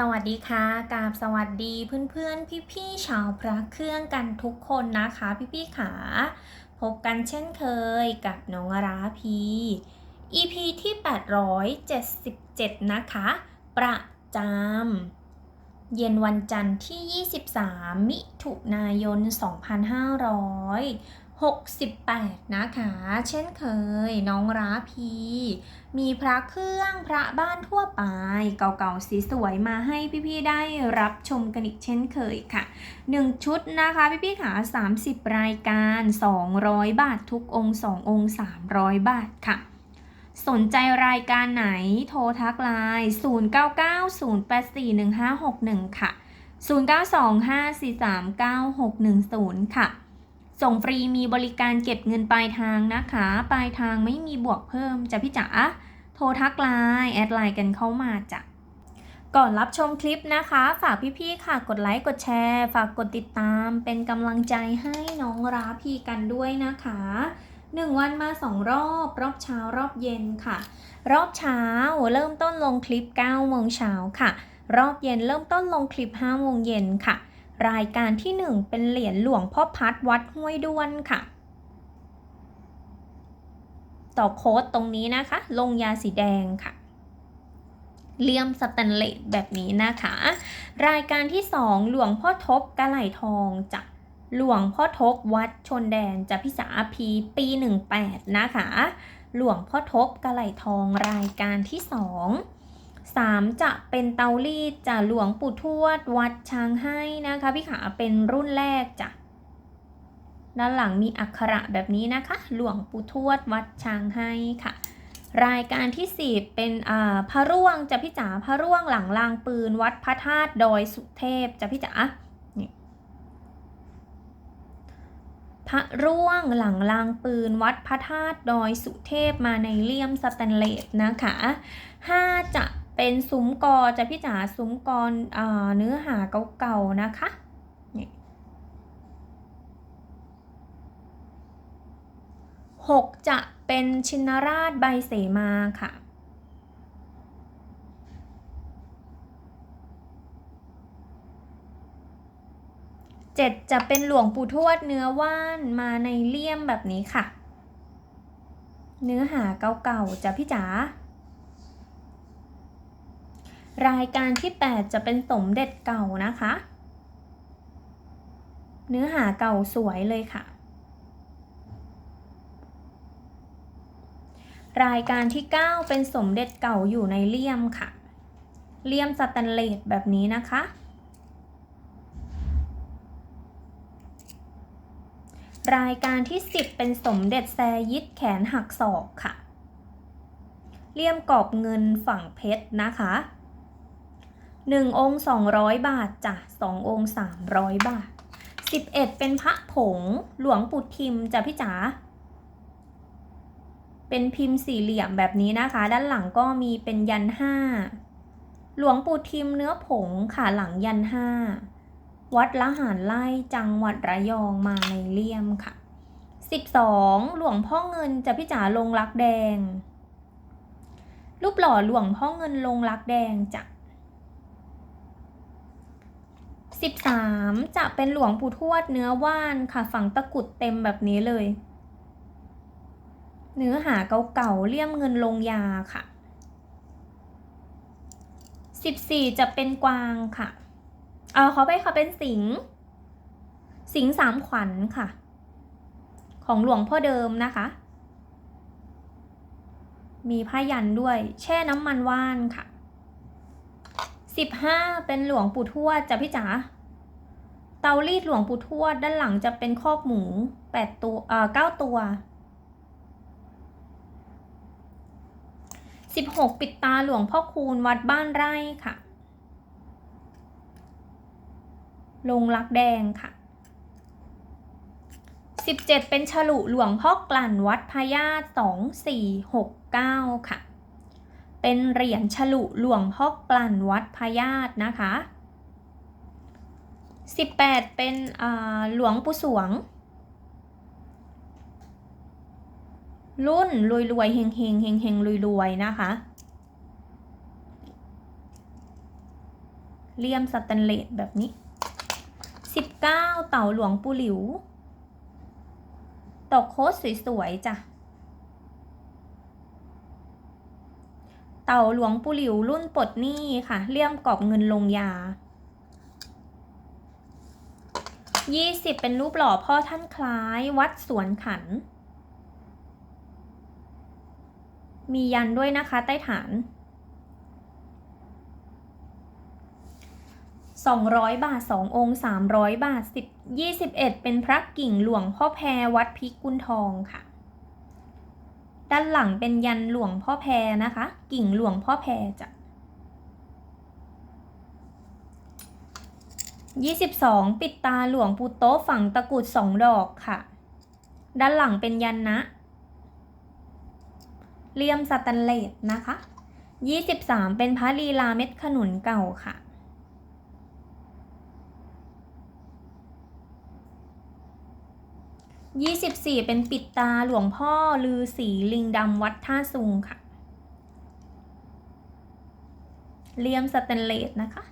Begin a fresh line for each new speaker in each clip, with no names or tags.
สวัสดีค่ะกาบสวัสดีเพื่อนๆ พี่ๆชาวพระเครื่องกันทุกคนนะคะ พี่ๆขาพบกันเช่นเคยกับน้องราพี EP ที่ 877 นะคะ ประจำเย็นวันจันทร์ที่ 23 มิถุนายน 68 นะคะ เช่นเคย น้องราพี มีพระเครื่องพระบ้านทั่วไป เก่าๆสีสวยมาให้พี่ๆได้รับชมกันอีกเช่นเคยค่ะ 1 ชุดนะคะพี่ๆขา30 รายการ 200 บาททุกองค์ 2 องค์ 300 บาทค่ะสนใจรายการไหนโทรทักไลน์0990841561 ค่ะ 0925439610 ค่ะ ส่งฟรีมีบริการเก็บเงินปลายทางนะคะ ปลายทางไม่มีบวกเพิ่มจ้ะพี่จ๋าโทรทักไลน์แอดไลน์กันเข้ามาจ้ะก่อนรับชมคลิปนะคะ ฝากพี่ๆค่ะกดไลค์กดแชร์ ฝากกดติดตาม เป็นกำลังใจให้น้องราพีกันด้วยนะคะ1วันมา2รอบ รอบเช้ารอบเย็นค่ะ รอบเช้าเริ่มต้นลงคลิป9โมงเช้าค่ะ รอบเย็นเริ่มต้นลงคลิป5โมงเย็นค่ะ รายการที่ 1 เป็นเหรียญหลวงพ่อพัดวัดห้วยด้วนค่ะ ต่อโค้ดตรงนี้นะคะ ลงยาสีแดงค่ะเลี่ยมสแตนเลสแบบนี้นะคะ รายการที่ 2 หลวงพ่อทบกะไหลทองจะหลวงพ่อทบวัดชนแดนจะพิสาพีปี 18 นะคะ หลวงพ่อทบกะไหลทองรายการที่ 2 3 จะเป็นเตารีดจะหลวงปู่ทวด วัดช้างให้นะคะ พี่ขาเป็นรุ่นแรกจ้ะด้านหลังมีอักขระแบบนี้นะคะ หลวงปู่ทวด วัดช้างให้ค่ะ รายการที่4เป็นอ่าพระร่วงจะพี่จ๋าพระร่วงหลังลางปืน วัดพระธาตุดอยสุเทพจะพี่จ๋าพระร่วงหลังลางปืน วัดพระธาตุดอยสุเทพมาในเลี่ยมสแตนเลสนะคะ 5 จะ เป็นซุ้มกอจะพี่จ๋าซุ้มกรอ่าเนื้อหาเก่าๆนะคะนี่หกจะเป็นชินราชใบเสมาค่ะเจ็ดจะเป็นหลวงปู่ทวดเนื้อว่านมาในเลี่ยมแบบนี้ค่ะ เนื้อหาเก่าๆจะพี่จ๋า รายการที่ 8 จะเป็นสมเด็จเก่านะคะ เนื้อหาเก่าสวยเลยค่ะ รายการที่ 9 เป็นสมเด็จเก่าอยู่ในเลี่ยมค่ะ เลี่ยมสแตนเลสแบบนี้นะคะ รายการที่ 10 เป็นสมเด็จแซยิดแขนหักศอกค่ะเลี่ยมกรอบเงินฝั่งเพชรนะคะ 1 องค์ 200 บาทจ้ะ2องค์ 300 บาท 11 เป็นพระผงหลวงปู่ทิมจ้ะพี่จ๋าเป็นพิมพ์สี่เหลี่ยมแบบนี้นะคะ ด้านหลังก็มีเป็นยันห้าหลวงปู่ทิมเนื้อผงค่ะหลังยันห้าวัดละหารไล่จังหวัดระยองมาในเลี่ยมค่ะ 12 หลวงพ่อเงินจะพี่จ๋าลงรักแดง รูปหล่อหลวงพ่อเงินลงรักแดงจ้ะ 13 จะเป็นหลวงปู่ทวดเนื้อว่านค่ะฝังตะกุดเต็มแบบนี้เลย เนื้อหาเก่าๆเลี่ยมเงินลงยาค่ะ 14 จะเป็นกวางค่ะ เออขอไปค่ะเป็นสิง สิงสามขวัญค่ะ ของหลวงพ่อเดิมนะคะ มีผ้ายันด้วย แช่น้ำมันว่านค่ะ สิบห้าเป็นหลวงปู่ทวดจ้ะพี่จ๋าเตารีดหลวงปู่ทวดด้านหลังจะเป็นคอกหมูแปดตัวเอ่อเก้าตัวสิบหกปิดตาหลวงพ่อคูณวัดบ้านไร่ค่ะลงรักแดงค่ะสิบเจ็ดเป็นฉลุหลวงพ่อกลั่นวัดพญาสองสี่หกเก้าค่ะ เป็นเหรียญฉลุหลวงพ่อกลั่นวัดพญาตนะคะ 18 เป็นหลวงปู่สวง รุ่นรวยรวยๆเฮงเฮงเฮงเฮงรวยรวยๆนะคะเลี่ยมสแตนเลสแบบนี้สิบเก้าเต่าหลวงปูหลิว ตกโค้ดสวยๆจ้ะ เต่าหลวงปูหลิวรุ่นปลดหนี้ค่ะ เลี่ยมกรอบเงินลงยายี่สิบเป็นรูปหล่อพ่อท่านคล้ายวัดสวนขัน มียันด้วยนะคะใต้ฐาน 200 บาท 2 องค์ 300 บาท 10 21 เป็นพระกิ่งหลวงพ่อแพรวัดพิกุลทองค่ะ ด้านหลังเป็นยันหลวงพ่อแพรนะคะ กิ่งหลวงพ่อแพรจ้ะ22ปิดตาหลวงปู่โต๊ฝังตะกุดสองดอกค่ะ ด้านหลังเป็นยันนะเลี่ยมสแตนเลสนะคะ23เป็นพระลีลาเม็ดขนุนเก่าค่ะ 24 เป็นปิดตาหลวงพ่อลือสีลิงดำวัดท่าซุงค่ะเลี่ยมสแตนเลสนะคะ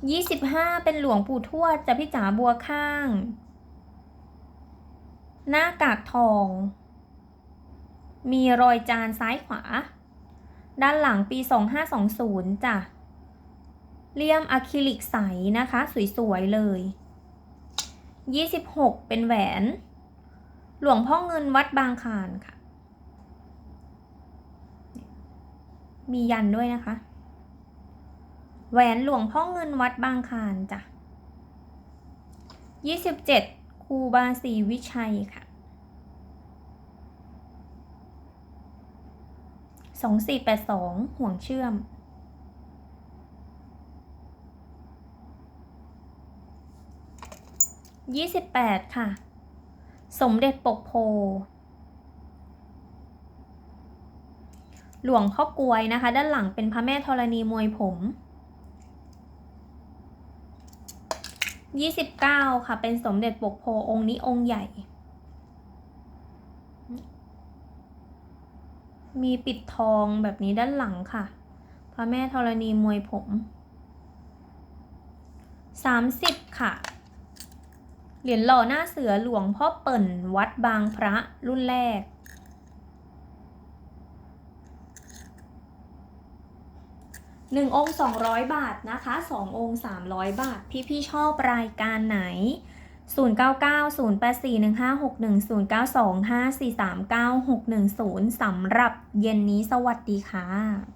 25 เป็นหลวงปู่ทวดจะพี่จ๋าบัวข้าง หน้ากากทอง มีรอยจานซ้ายขวา ด้านหลังปี 2520 จ้ะ เลี่ยมอะคริลิกใสนะคะ สวย ๆ เลย 26เป็นแหวน หลวงพ่อเงินวัดบางคานค่ะ มียันด้วยนะคะ แหวนหลวงพ่อเงินวัดบางคานจ้ะ27ครูบาศรีวิชัยค่ะ2482ห่วงเชื่อม 28 ค่ะ สมเด็จปกโพ หลวงพ่อกวยนะคะ ด้านหลังเป็นพระแม่ธรณีมวยผม 29 ค่ะ เป็นสมเด็จปกโพองค์นี้องค์ใหญ่ มีปิดทองแบบนี้ด้านหลังค่ะ พระแม่ธรณีมวยผม 30 ค่ะ เหรียญหล่อหน้าเสือหลวงพ่อเปิ่นวัดบางพระรุ่นแรก หนึ่งองค์สองร้อยบาทนะคะสององค์สามร้อยบาท พี่พี่ชอบรายการไหน 0 9 9 0 8 4 1 5 6 1 0 9 2 5 4 3 9 6 1 0 สำหรับเย็นนี้สวัสดีค่ะ